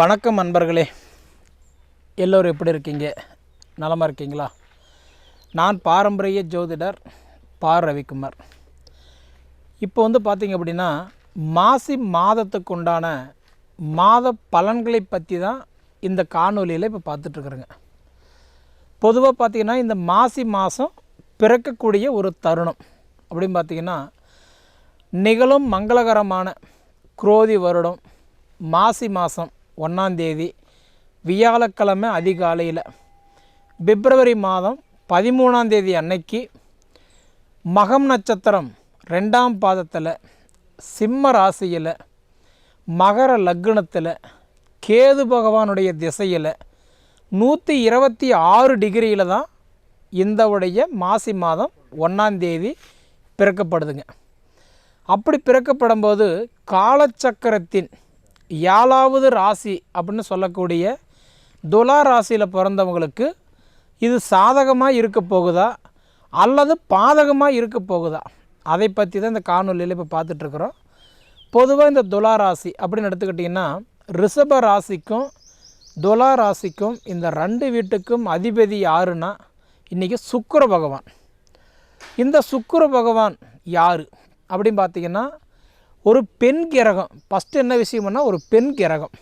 வணக்கம் நண்பர்களே. எல்லோரும் எப்படி இருக்கீங்க? நலமாக இருக்கீங்களா? நான் பாரம்பரிய ஜோதிடர் பா ரவிக்குமார். இப்போ வந்து பார்த்தீங்க அப்படின்னா மாசி மாதத்துக்கு உண்டான மாத பலன்களை பற்றி தான் இந்த காணொலியில் இப்போ பார்த்துட்ருக்குறேங்க பொதுவாக பார்த்தீங்கன்னா இந்த மாசி மாதம் பிறக்கக்கூடிய ஒரு தருணம். அப்படின்னு பார்த்தீங்கன்னா நிகழும் மங்களகரமான குரோதி வருடம் மாசி மாதம் ஒன்றாந்தேதி வியாழக்கிழமை அதிகாலையில் பிப்ரவரி மாதம் பதிமூணாந்தேதி அன்னைக்கு மகம் நட்சத்திரம் ரெண்டாம் பாதத்தில் சிம்ம ராசியில் மகர லக்னத்தில் கேது பகவானுடைய திசையில் நூற்றி இருபத்தி ஆறு டிகிரியில் தான் இந்தவுடைய மாசி மாதம் ஒன்றாந்தேதி பிறக்கப்படுதுங்க. அப்படி பிறக்கப்படும்போது காலச்சக்கரத்தின் ஏழாவது ராசி அப்படின்னு சொல்லக்கூடிய துலா ராசியில் பிறந்தவங்களுக்கு இது சாதகமாக இருக்க போகுதா? அல்லது பாதகமாக இருக்க போகுதா? அதை பற்றி தான் இந்த காணொலியில் இப்போ பார்த்துட்ருக்குறோம் பொதுவாக இந்த துலா ராசி அப்படின்னு எடுத்துக்கிட்டிங்கன்னா ரிஷப ராசிக்கும் துலா ராசிக்கும் இந்த ரெண்டு வீட்டுக்கும் அதிபதி யாருன்னா இன்றைக்கி சுக்கர பகவான். இந்த சுக்கர பகவான் யார்? அப்படின்னு பார்த்தீங்கன்னா ஒரு பெண் கிரகம். ஃபஸ்ட்டு என்ன விஷயம்னா ஒரு பெண் கிரகம்.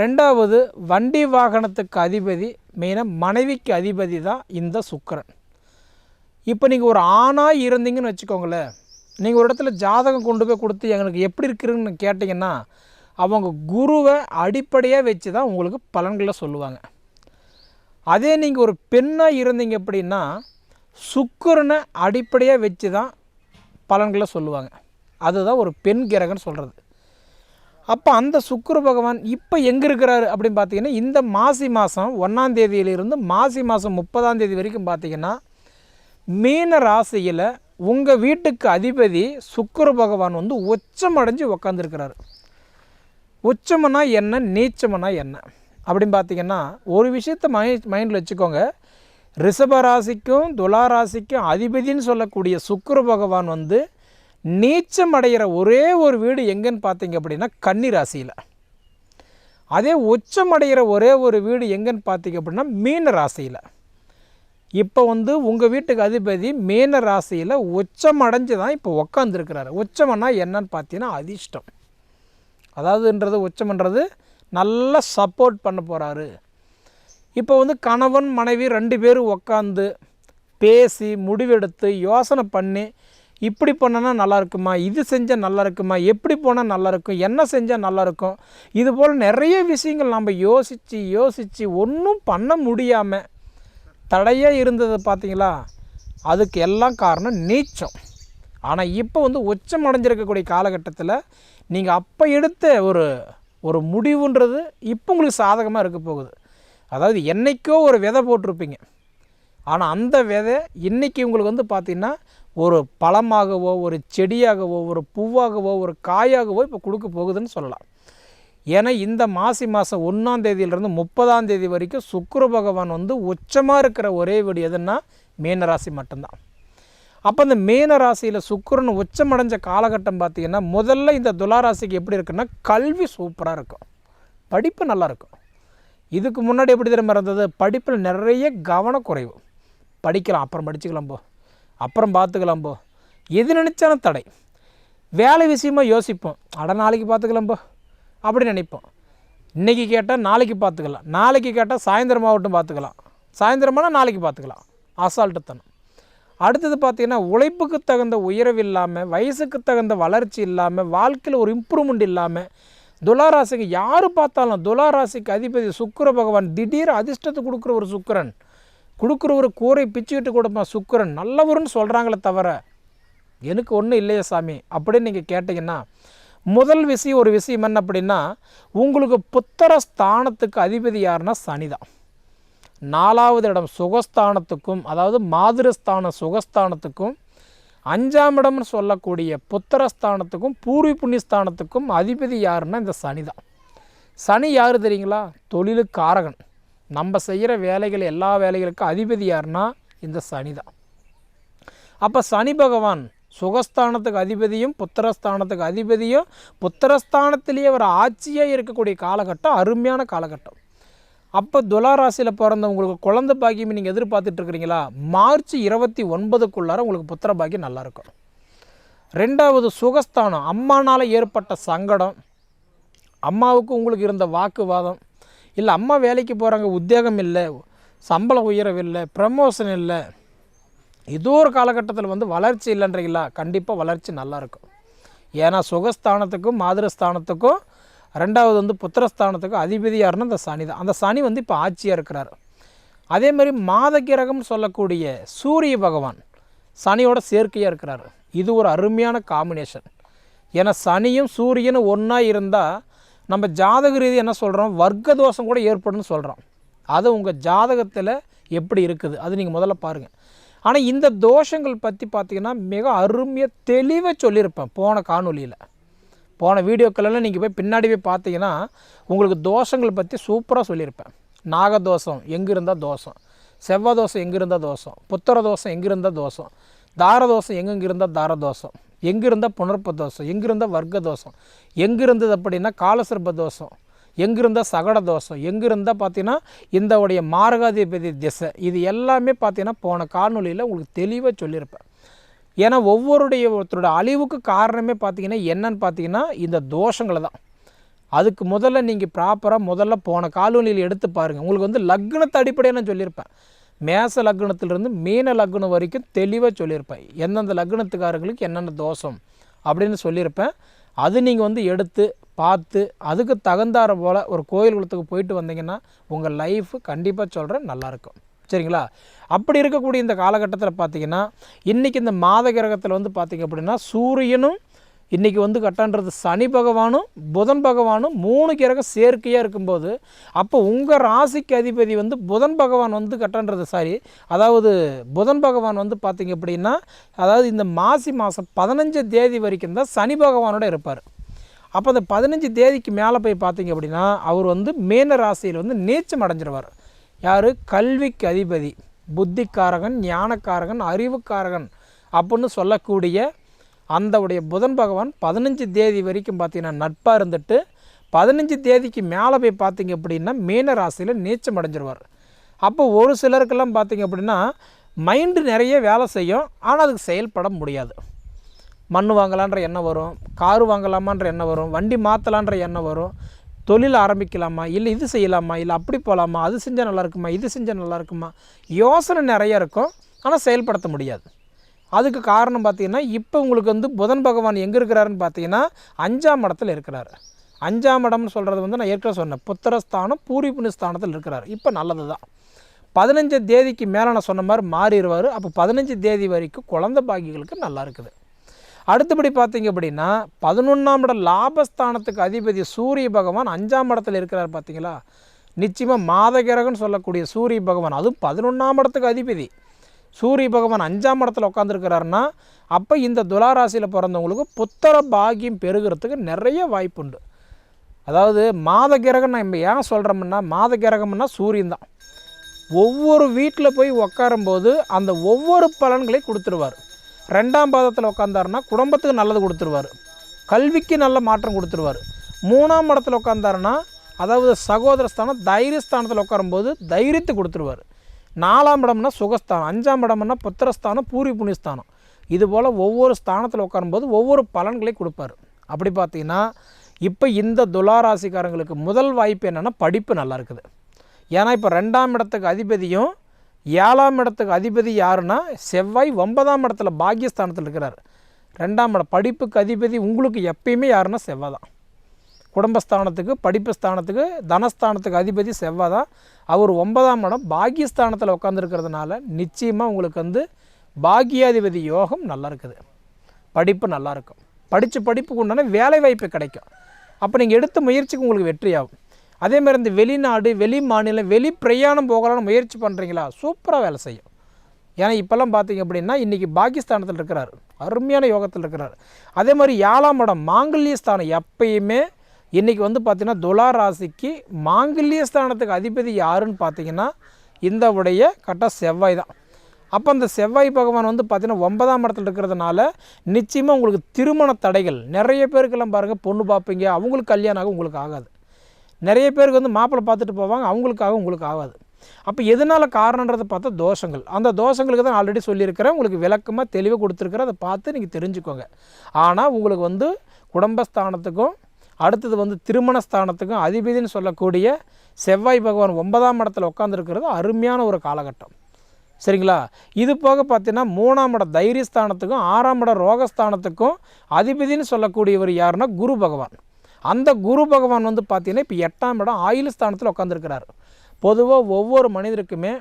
ரெண்டாவது வண்டி வாகனத்துக்கு அதிபதி மெயினாக மனைவிக்கு அதிபதி தான் இந்த சுக்கரன். இப்போ நீங்கள் ஒரு ஆணாக இருந்தீங்கன்னு வச்சுக்கோங்களேன் நீங்கள் ஒரு இடத்துல ஜாதகம் கொண்டு போய் கொடுத்து எங்களுக்கு எப்படி இருக்குதுன்னு கேட்டிங்கன்னா அவங்க குருவை அடிப்படையாக வச்சு தான் உங்களுக்கு பலன்களை சொல்லுவாங்க. அதே நீங்கள் ஒரு பெண்ணாக இருந்தீங்க அப்படின்னா சுக்கரனை அடிப்படையாக வச்சு தான் பலன்களை சொல்லுவாங்க. அதுதான் ஒரு பெண் கிரகம்னு சொல்கிறது அப்போ அந்த சுக்கர பகவான் இப்போ எங்கே இருக்கிறாரு அப்படின்னு பார்த்தீங்கன்னா இந்த மாசி மாதம் ஒன்றாம் தேதியிலிருந்து மாசி மாதம் முப்பதாம் தேதி வரைக்கும் பார்த்தீங்கன்னா மீன ராசியில் உங்கள் வீட்டுக்கு அதிபதி சுக்கர பகவான் வந்து உச்சம் அடைஞ்சு உக்காந்துருக்கிறாரு. உச்சமனா என்ன நீச்சமனா என்ன? அப்படின்னு பார்த்தீங்கன்னா ஒரு விஷயத்த மை மைண்டில் வச்சுக்கோங்க. ரிஷப ராசிக்கும் துலா ராசிக்கும் அதிபதின்னு சொல்லக்கூடிய சுக்கர பகவான் வந்து நீச்சம் அடைகிற ஒரே ஒரு வீடு எங்கேன்னு பார்த்தீங்க அப்படின்னா கன்னி ராசியில் அதே உச்சம் அடைகிற ஒரே ஒரு வீடு எங்கேன்னு பார்த்தீங்க அப்படின்னா மீன ராசியில் இப்போ வந்து உங்கள் வீட்டுக்கு அதிபதி மீன ராசியில் உச்சம் அடைஞ்சு தான் இப்போ உக்காந்துருக்கிறாரு. உச்சம்னா என்னன்னு பார்த்தீங்கன்னா அதிர்ஷ்டம். அதாவதுன்றது உச்சம்ன்றது நல்லா சப்போர்ட் பண்ண போகிறாரு இப்போ வந்து கணவன் மனைவி ரெண்டு பேரும் உக்காந்து பேசி முடிவெடுத்து யோசனை பண்ணி இப்படி பண்ணனா நல்லா இருக்குமா இது செஞ்சால் நல்லா இருக்குமா எப்படி போனால் நல்லா இருக்கும் என்ன செஞ்சால் நல்லா இருக்கும் இது போல் நிறைய விஷயங்கள் நம்ம யோசித்து யோசித்து ஒன்றும் பண்ண முடியாமல் தடையாக இருந்தது பார்த்தீங்களா அதுக்கு எல்லாம் காரணம் நீச்சம். ஆனால் இப்போ வந்து உச்சம் அடைஞ்சிருக்கக்கூடிய காலகட்டத்தில் நீங்கள் அப்போ எடுத்த ஒரு ஒரு முடிவுன்றது இப்போ உங்களுக்கு சாதகமாக இருக்க போகுது. அதாவது என்றைக்கோ ஒரு விதை போட்டிருப்பீங்க. ஆனால் அந்த விதை இன்றைக்கி உங்களுக்கு வந்து பார்த்திங்கன்னா ஒரு பழமாகவோ ஒரு செடியாகவோ ஒரு பூவாகவோ ஒரு காயாகவோ இப்போ கொடுக்க போகுதுன்னு சொல்லலாம். ஏன்னா இந்த மாசி மாதம் ஒன்றாம் தேதியிலிருந்து முப்பதாம் தேதி வரைக்கும் சுக்கர பகவான் வந்து உச்சமாக இருக்கிற ஒரே வீடு எதுன்னா மீனராசி மட்டும்தான். அப்போ இந்த மீன ராசியில் சுக்கரன் உச்சமடைஞ்ச காலகட்டம் பார்த்திங்கன்னா முதல்ல இந்த துளாராசிக்கு எப்படி இருக்குன்னா கல்வி சூப்பராக இருக்கும். படிப்பு நல்லா இருக்கும். இதுக்கு முன்னாடி எப்படி தெரியுமா இருந்தது? படிப்பில் நிறைய கவனக்குறைவு. படிக்கலாம் அப்புறம் படிச்சுக்கலாம் போ. அப்புறம் பார்த்துக்கலாம் போ. எது நினச்சாலும் தடை. வேலை விஷயமாக யோசிப்போம். அட நாளைக்கு பார்த்துக்கலாம் போ. அப்படி நினைப்போம். இன்றைக்கி கேட்டால் நாளைக்கு பார்த்துக்கலாம் நாளைக்கு கேட்டால் சாயந்தரமாகட்டும் பார்த்துக்கலாம் சாயந்தரமானா நாளைக்கு பார்த்துக்கலாம் அசால்ட்டுத்தனம். அடுத்தது பார்த்திங்கன்னா உழைப்புக்கு தகுந்த உயர்வு இல்லாமல் வயசுக்கு தகுந்த வளர்ச்சி இல்லாமல் வாழ்க்கையில் ஒரு இம்ப்ரூவ்மெண்ட் இல்லாமல் துளாராசிக்கு யார் பார்த்தாலும் துளாராசிக்கு அதிபதி சுக்கர பகவான் திடீர் அதிர்ஷ்டத்தை கொடுக்குற ஒரு சுக்கரன். கொடுக்குற ஒரு கூரை பிச்சுக்கிட்டு கொடுப்பான் சுக்கிரன். நல்லவருன்னு சொல்கிறாங்களே தவிர எனக்கு ஒன்றும் இல்லையே சாமி. அப்படின்னு நீங்கள் கேட்டிங்கன்னா முதல் விஷயம் ஒரு விஷயம் என்ன அப்படின்னா உங்களுக்கு புத்தர ஸ்தானத்துக்கு அதிபதி யாருன்னா சனிதான் நாலாவது இடம் சுகஸ்தானத்துக்கும் அதாவது மாதிரஸ்தான சுகஸ்தானத்துக்கும் அஞ்சாம் இடம்னு சொல்லக்கூடிய புத்திரஸ்தானத்துக்கும் பூர்வி புண்ணியஸ்தானத்துக்கும் அதிபதி யாருன்னா இந்த சனி தான். சனி யார் தெரியுங்களா? தொழிலுக்காரகன். நம்ம செய்கிற வேலைகள் எல்லா வேலைகளுக்கும் அதிபதி யாருன்னா இந்த சனி தான். அப்போ சனி பகவான் சுகஸ்தானத்துக்கு அதிபதியும் புத்திரஸ்தானத்துக்கு அதிபதியும் புத்திரஸ்தானத்திலேயே ஒரு ஆட்சியாக இருக்கக்கூடிய காலகட்டம் அருமையான காலகட்டம். அப்போ துளாராசியில் பிறந்தவங்களுக்கு குழந்த பாக்கியம் நீங்கள் எதிர்பார்த்துட்டு இருக்கிறீங்களா? மார்ச் இருபத்தி ஒன்பதுக்குள்ளார உங்களுக்கு புத்திர பாக்கியம் நல்லாயிருக்கும் ரெண்டாவது சுகஸ்தானம். அம்மானால் ஏற்பட்ட சங்கடம் அம்மாவுக்கு உங்களுக்கு இருந்த வாக்குவாதம் இல்லை அம்மா வேலைக்கு போகிறாங்க உத்தியோகம் இல்லை சம்பளம் உயரவில்லை இல்லை ப்ரமோஷன் இல்லை. ஏதோ ஒரு காலகட்டத்தில் வந்து வளர்ச்சி இல்லைன்றீங்களா கண்டிப்பாக வளர்ச்சி நல்லாயிருக்கும் ஏன்னா சுகஸ்தானத்துக்கும் மாதிரஸ்தானத்துக்கும் ரெண்டாவது வந்து புத்திரஸ்தானத்துக்கும் அதிபதியாருன்னு அந்த சனி தான். அந்த சனி வந்து இப்போ ஆட்சியாக இருக்கிறார். அதே மாதிரி மாத கிரகம் சொல்லக்கூடிய சூரிய பகவான் சனியோட சேர்க்கையாக இருக்கிறார். இது ஒரு அருமையான காம்பினேஷன் ஏன்னா சனியும் சூரியனும் ஒன்றா இருந்தால் நம்ம ஜாதக ரீதி என்ன சொல்கிறோம் வர்க்க தோஷம் கூட ஏற்படும்னு சொல்கிறோம் அது உங்கள் ஜாதகத்தில் எப்படி இருக்குது? அது நீங்கள் முதல்ல பாருங்கள் ஆனால் இந்த தோஷங்கள் பற்றி பார்த்திங்கன்னா மிக அருமையாக தெளிவாக சொல்லியிருப்பேன் போன காணொலியில் போன வீடியோக்களெல்லாம் நீங்கள் போய் பின்னாடி போய் பார்த்தீங்கன்னா உங்களுக்கு தோஷங்கள் பற்றி சூப்பராக சொல்லியிருப்பேன். நாகதோஷம் எங்கே இருந்தால் தோஷம். செவ்வாய் தோஷம் எங்கே இருந்தால் தோஷம். புத்திர தோஷம் எங்கே இருந்தால் தோஷம். தாரதோஷம் எங்கெங்கே இருந்தால் தாரதோஷம்? எங்கே இருந்தால் புனர்ப்ப தோஷம் எங்கே இருந்தால் வர்க்க தோஷம் எங்கே இருந்தது அப்படின்னா காலசர்ப தோஷம் எங்கிருந்தால் சகட தோஷம் எங்கே இருந்தால் பார்த்தீங்கன்னா இந்த உடைய மார்காதிபதி திசை. இது எல்லாமே பார்த்தீங்கன்னா போன காணொலியில் உங்களுக்கு தெளிவாக சொல்லியிருப்பேன். ஏன்னா ஒவ்வொருடைய ஒருத்தரோட அழிவுக்கு காரணமே பார்த்தீங்கன்னா என்னன்னு பார்த்தீங்கன்னா இந்த தோஷங்களை தான். அதுக்கு முதல்ல நீங்கள் ப்ராப்பராக முதல்ல போன காலொலியில் எடுத்து பாருங்கள் உங்களுக்கு வந்து லக்னத்தை அடிப்படையாக நான் சொல்லியிருப்பேன். மேச லக்னத்திலிருந்து மீன லக்னம் வரைக்கும் தெளிவாக சொல்லியிருப்பேன். எந்தெந்த லக்னத்துக்காரங்களுக்கு என்னென்ன தோஷம் அப்படின்னு சொல்லியிருப்பேன். அது நீங்கள் வந்து எடுத்து பார்த்து அதுக்கு தகுந்தார போல் ஒரு கோயில் குளத்துக்கு போயிட்டு வந்தீங்கன்னா உங்கள் லைஃப் கண்டிப்பாக சொல்கிறேன் நல்லாயிருக்கும் சரிங்களா? அப்படி இருக்கக்கூடிய இந்த காலகட்டத்தில் பார்த்தீங்கன்னா இன்றைக்கி இந்த மாத கிரகத்தில் வந்து பார்த்திங்க அப்படின்னா சூரியனும் இன்றைக்கி வந்து கட்டான்றது சனி பகவானும் புதன் பகவானும் மூணு கிரகம் சேர்க்கையாக இருக்கும்போது அப்போ உங்கள் ராசிக்கு அதிபதி வந்து புதன் பகவான் வந்து கட்டான்றது சாரி. அதாவது புதன் பகவான் வந்து பார்த்திங்க அப்படின்னா அதாவது இந்த மாசி மாதம் பதினஞ்சு தேதி வரைக்கும் தான் சனி பகவானோட இருப்பார். அப்போ அந்த பதினஞ்சு தேதிக்கு மேலே போய் பார்த்தீங்க அப்படின்னா அவர் வந்து மீன ராசியில் வந்து நீச்சம் அடைஞ்சிருவார். யார்? கல்விக்கு அதிபதி புத்திக்காரகன் ஞானக்காரகன் அறிவுக்காரகன் அப்படின்னு சொல்லக்கூடிய அந்த உடைய புதன் பகவான் பதினஞ்சு தேதி வரைக்கும் பார்த்தீங்கன்னா நட்பாக இருந்துட்டு பதினஞ்சு தேதிக்கு மேலே போய் பார்த்தீங்க அப்படின்னா மீன ராசியில் நீச்சம் அடைஞ்சிருவார். அப்போ ஒரு சிலருக்கெல்லாம் பார்த்தீங்க அப்படின்னா மைண்டு நிறைய வேலை செய்யும் ஆனால் அதுக்கு செயல்பட முடியாது. மண் வாங்கலான்ற எண்ணம் வரும் காரு வாங்கலாமான்ற எண்ணம் வரும் வண்டி மாற்றலான்ற எண்ணம் வரும் தொழில் ஆரம்பிக்கலாமா இல்லை இது செய்யலாமா இல்லை அப்படி போகலாமா அது செஞ்சால் நல்லா இருக்குமா இது செஞ்சால் நல்லா இருக்குமா யோசனை நிறைய இருக்கும் ஆனால் செயல்படுத்த முடியாது. அதுக்கு காரணம் பார்த்தீங்கன்னா இப்போ உங்களுக்கு வந்து புதன் பகவான் எங்கே இருக்கிறாருன்னு பார்த்தீங்கன்னா அஞ்சாம் இடத்துல இருக்கிறார். அஞ்சாம் இடம்னு சொல்கிறது வந்து நான் ஏற்கனவே சொன்னேன். புத்திரஸ்தானம் பூரி ஸ்தானத்தில் இருக்கிறார். இப்போ நல்லது தான் பதினஞ்சு தேதிக்கு மேலே நான் சொன்ன மாதிரி மாறிடுவார். அப்போ பதினஞ்சு தேதி வரைக்கும் குழந்தை பாக்கிகளுக்கு நல்லா இருக்குது. அடுத்தபடி பார்த்தீங்க அப்படின்னா பதினொன்றாம் இடம் லாபஸ்தானத்துக்கு அதிபதி சூரிய பகவான் அஞ்சாம் இடத்துல இருக்கிறார் பார்த்தீங்களா? நிச்சயமாக மாதகிரகன்னு சொல்லக்கூடிய சூரிய பகவான் அதுவும் பதினொன்றாம் இடத்துக்கு அதிபதி. சூரிய பகவான் அஞ்சாம் இடத்துல உட்காந்துருக்கிறாருன்னா அப்போ இந்த துளாராசியில் பிறந்தவங்களுக்கு புத்தர பாக்கியம் பெருகிறதுக்கு நிறைய வாய்ப்புண்டு. அதாவது மாத கிரகம் நம்ம ஏன் சொல்கிறோம்னா மாத கிரகம்னா சூரியன் தான். ஒவ்வொரு வீட்டில் போய் உக்காரும்போது அந்த ஒவ்வொரு பலன்களையும் கொடுத்துருவார். ரெண்டாம் பாதத்தில் உட்காந்தாருன்னா குடும்பத்துக்கு நல்லது கொடுத்துருவார். கல்விக்கு நல்ல மாற்றம் கொடுத்துருவார். மூணாம் இடத்துல உட்காந்தாருன்னா அதாவது சகோதரஸ்தானம் தைரியஸ்தானத்தில் உட்காரும்போது தைரியத்தை கொடுத்துருவார். நாலாம் இடம்னா சுகஸ்தானம் அஞ்சாம் இடம்னா புத்திரஸ்தானம் பூரி புண்ணியஸ்தானம். இது போல் ஒவ்வொரு ஸ்தானத்தில் உட்காரும்போது ஒவ்வொரு பலன்களையும் கொடுப்பார். அப்படி பார்த்தீங்கன்னா இப்போ இந்த துளாராசிக்காரங்களுக்கு முதல் வாய்ப்பு என்னென்னா படிப்பு நல்லா இருக்குது. ஏன்னா இப்போ ரெண்டாம் இடத்துக்கு அதிபதியும் ஏழாம் இடத்துக்கு அதிபதி யாருன்னா செவ்வாய் ஒன்பதாம் இடத்துல பாக்கியஸ்தானத்தில் இருக்கிறார். ரெண்டாம் இடம் படிப்புக்கு அதிபதி உங்களுக்கு எப்பயுமே யாருன்னா செவ்வாய் தான். குடும்பஸ்தானத்துக்கு படிப்பு ஸ்தானத்துக்கு தனஸ்தானத்துக்கு அதிபதி செவ்வாய் தான். அவர் ஒன்பதாம் இடம் பாக்கியஸ்தானத்தில் உட்காந்துருக்கிறதுனால நிச்சயமாக உங்களுக்கு வந்து பாக்கியாதிபதி யோகம் நல்லா இருக்குது. படிப்பு நல்லா இருக்கும். படித்த படிப்புக்கு உண்டான வேலை வாய்ப்பு கிடைக்கும். அப்போ நீங்கள் எடுத்த முயற்சிக்கு உங்களுக்கு வெற்றியாகும். அதே மாதிரி இந்த வெளிநாடு வெளி மாநிலம் வெளி பிரயாணம் போகலான்னு முயற்சி பண்ணுறீங்களா சூப்பராக வேலை செய்யும். ஏன்னா இப்போல்லாம் பார்த்தீங்க அப்படின்னா இன்றைக்கி பாகிஸ்தானத்தில் இருக்கிறார். அருமையான யோகத்தில் இருக்கிறார். அதே மாதிரி ஏழாம் இடம் மாங்கல்ய ஸ்தானம் எப்பயுமே இன்றைக்கி வந்து பார்த்திங்கன்னா துலா ராசிக்கு மாங்கல்ய ஸ்தானத்துக்கு அதிபதி யாருன்னு பார்த்தீங்கன்னா இந்த உடைய கட்ட செவ்வாய் தான். அப்போ அந்த செவ்வாய் பகவான் வந்து பார்த்தீங்கன்னா ஒன்பதாம் இடத்துல இருக்கிறதுனால நிச்சயமாக உங்களுக்கு திருமண தடைகள் நிறைய பேருக்கெல்லாம் பாருங்கள் பொண்ணு பார்ப்பீங்க அவங்களுக்கு கல்யாணம் ஆகும் உங்களுக்கு ஆகாது. நிறைய பேருக்கு வந்து மாப்பிள்ளை பார்த்துட்டு போவாங்க அவங்களுக்காக உங்களுக்கு ஆகாது. அப்போ எதனால் காரணன்றதை பார்த்தா தோஷங்கள். அந்த தோஷங்களுக்கு தான் ஆல்ரெடி சொல்லியிருக்கிறேன். உங்களுக்கு விளக்கமாக தெளிவாக கொடுத்துருக்குறேன். அதை பார்த்து நீங்கள் தெரிஞ்சுக்கோங்க. ஆனால் உங்களுக்கு வந்து குடும்பஸ்தானத்துக்கும் அடுத்தது வந்து திருமண ஸ்தானத்துக்கும் அதிபதினு சொல்லக்கூடிய செவ்வாய் பகவான் ஒன்பதாம் இடத்துல உட்காந்துருக்கிறது அருமையான ஒரு காலகட்டம். சரிங்களா? இது போக பார்த்தீங்கன்னா மூணாம் இட தைரியஸ்தானத்துக்கும் ஆறாம் இட ரோகஸ்தானத்துக்கும் அதிபதினு சொல்லக்கூடியவர் யாருன்னா குரு பகவான். அந்த குரு பகவான் வந்து பார்த்தீங்கன்னா இப்போ எட்டாம் இடம் ஆயுள் ஸ்தானத்தில் உட்காந்துருக்கிறார் பொதுவாக ஒவ்வொரு மனிதருக்குமே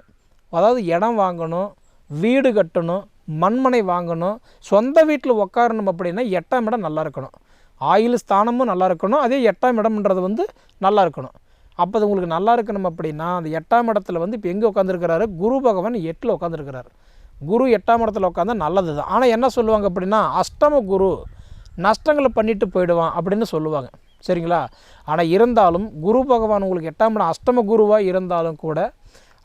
அதாவது இடம் வாங்கணும் வீடு கட்டணும் மண்மனை வாங்கணும் சொந்த வீட்டில் உட்காரணும் அப்படின்னா எட்டாம் இடம் நல்லா இருக்கணும். ஆயுள் ஸ்தானமும் நல்லா இருக்கணும். அதே எட்டாம் இடம்ன்றது வந்து நல்லா இருக்கணும். அப்போ அது உங்களுக்கு நல்லா இருக்கணும் அப்படின்னா அந்த எட்டாம் இடத்துல வந்து இப்போ எங்கே உட்காந்துருக்கிறாரு குரு பகவான் எட்டில் உட்காந்துருக்கிறாரு குரு எட்டாம் இடத்துல உட்காந்தா நல்லது தான் ஆனால் என்ன சொல்லுவாங்க அப்படின்னா அஷ்டம குரு நஷ்டங்களை பண்ணிட்டு போயிடுவான் அப்படின்னு சொல்லுவாங்க. சரிங்களா? ஆனால் இருந்தாலும் குரு பகவான் உங்களுக்கு எட்டாம் இடம் அஷ்டம குருவாக இருந்தாலும் கூட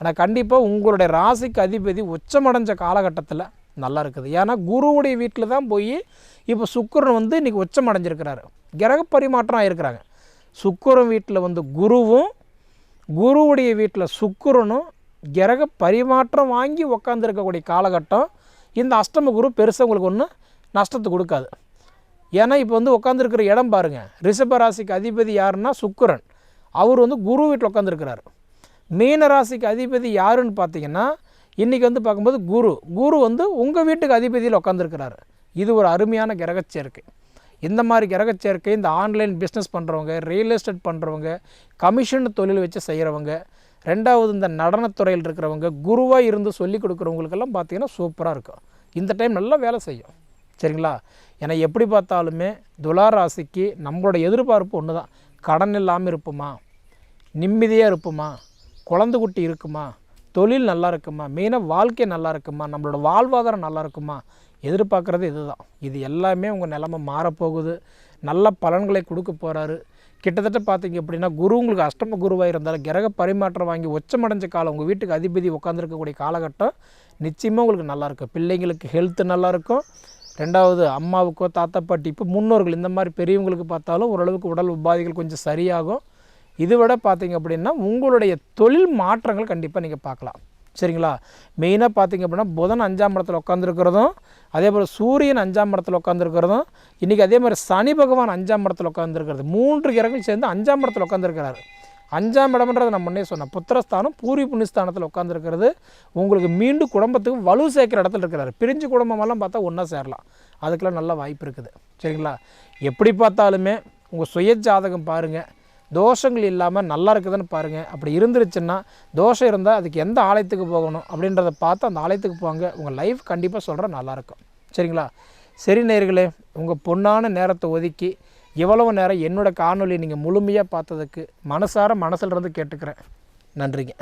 ஆனால் கண்டிப்பாக உங்களுடைய ராசிக்கு அதிபதி உச்சமடைஞ்ச காலகட்டத்தில் நல்லா இருக்குது ஏன்னா குருவுடைய வீட்டில் தான் போய் இப்போ சுக்கரன் வந்து இன்றைக்கி உச்சமடைஞ்சிருக்கிறாரு. கிரக பரிமாற்றம் ஆகிருக்கிறாங்க சுக்கரன் வீட்டில் வந்து குருவும் குருவுடைய வீட்டில் சுக்கரனும் கிரக பரிமாற்றம் வாங்கி உக்காந்துருக்கக்கூடிய காலகட்டம் இந்த அஷ்டம குரு பெருசாக உங்களுக்கு ஒன்றும் நஷ்டத்தை கொடுக்காது. ஏன்னா இப்போ வந்து உட்காந்துருக்கிற இடம் பாருங்கள் ரிஷப ராசிக்கு அதிபதி யாருன்னா சுக்கிரன். அவர் வந்து குரு வீட்டில் உட்காந்துருக்கிறார் மீன ராசிக்கு அதிபதி யாருன்னு பார்த்தீங்கன்னா இன்றைக்கி வந்து பார்க்கும்போது குரு. குரு வந்து உங்கள் வீட்டுக்கு அதிபதியில் உட்காந்துருக்கிறாரு இது ஒரு அருமையான கிரகச் சேர்க்கை இந்த மாதிரி கிரகச் சேர்க்கை இந்த ஆன்லைன் பிஸ்னஸ் பண்ணுறவங்க ரியல் எஸ்டேட் பண்ணுறவங்க கமிஷன் தொழில் வச்சு செய்கிறவங்க ரெண்டாவது இந்த நடனத்துறையில் இருக்கிறவங்க குருவாக இருந்து சொல்லி கொடுக்குறவங்களுக்கெல்லாம் பார்த்தீங்கன்னா சூப்பராக இருக்கும். இந்த டைம் நல்லா வேலை செய்யும். சரிங்களா? ஏன்னா எப்படி பார்த்தாலுமே துலா ராசிக்கு நம்மளோட எதிர்பார்ப்பு ஒன்று தான் கடன் இல்லாமல் இருப்போமா? நிம்மதியாக இருப்போமா? குழந்தை குட்டி இருக்குமா? தொழில் நல்லா இருக்குமா மெயினாக வாழ்க்கை நல்லா இருக்குமா நம்மளோட வாழ்வாதாரம் நல்லா இருக்குமா எதிர்பார்க்குறது இதுதான். இது எல்லாமே உங்கள் நிலமை மாறப்போகுது. நல்ல பலன்களை கொடுக்க போகிறாரு கிட்டத்தட்ட பார்த்தீங்க அப்படின்னா குரு உங்களுக்கு அஷ்டம குருவாக இருந்தாலும் கிரக பரிமாற்றம் வாங்கி உச்சமடைஞ்ச காலம் உங்கள் வீட்டுக்கு அதிபதி உட்காந்துருக்கக்கூடிய காலகட்டம் நிச்சயமாக உங்களுக்கு நல்லாயிருக்கும். பிள்ளைங்களுக்கு ஹெல்த்து நல்லாயிருக்கும். ரெண்டாவது அம்மாவுக்கோ தாத்தா பாட்டி இப்போ முன்னோர்கள் இந்த மாதிரி பெரியவங்களுக்கு பார்த்தாலும் ஓரளவுக்கு உடல் உபாதைகள் கொஞ்சம் சரியாகும். இதை விட பார்த்தீங்க அப்படின்னா உங்களுடைய தொழில் மாற்றங்கள் கண்டிப்பாக நீங்கள் பார்க்கலாம். சரிங்களா? மெயினாக பார்த்தீங்க அப்படின்னா புதன் அஞ்சாம் இடத்துல உட்காந்துருக்கிறதும் அதே போல் சூரியன் அஞ்சாம் இடத்துல உட்காந்துருக்கிறதும் இன்றைக்கி அதே மாதிரி சனி பகவான் அஞ்சாம் இடத்துல உட்காந்துருக்கிறது மூன்று கிரகங்கள் சேர்ந்து அஞ்சாம் இடத்துல உட்காந்துருக்கிறாரு அஞ்சாம் இடம்ன்றது நான் முன்னே சொன்னேன். புத்திரஸ்தானம் பூரி புண்ணியஸ்தானத்தில் உட்காந்துருக்கிறது உங்களுக்கு மீண்டும் குடும்பத்துக்கு வலு சேர்க்குற இடத்துல இருக்கிறாரு. பிரிஞ்சு குடும்பமெல்லாம் பார்த்தா ஒன்றா சேரலாம். அதுக்கெல்லாம் நல்ல வாய்ப்பு இருக்குது. சரிங்களா? எப்படி பார்த்தாலுமே உங்கள் சுய ஜாதகம் பாருங்கள் தோஷங்கள் இல்லாமல் நல்லா இருக்குதுன்னு பாருங்கள் அப்படி இருந்துருச்சுன்னா தோஷம் இருந்தால் அதுக்கு எந்த ஆலயத்துக்கு போகணும் அப்படின்றத பார்த்து அந்த ஆலயத்துக்கு போங்க. உங்கள் லைஃப் கண்டிப்பாக சொல்கிறேன் நல்லாயிருக்கும் சரிங்களா? சரி நேர்களே உங்கள் பொண்ணான நேரத்தை ஒதுக்கி இவ்வளவு நேரம் என்னோடய காணொலி நீங்கள் முழுமையாக பார்த்ததுக்கு மனசார மனசில் இருந்து கேட்டுக்கிறேன். நன்றிங்க.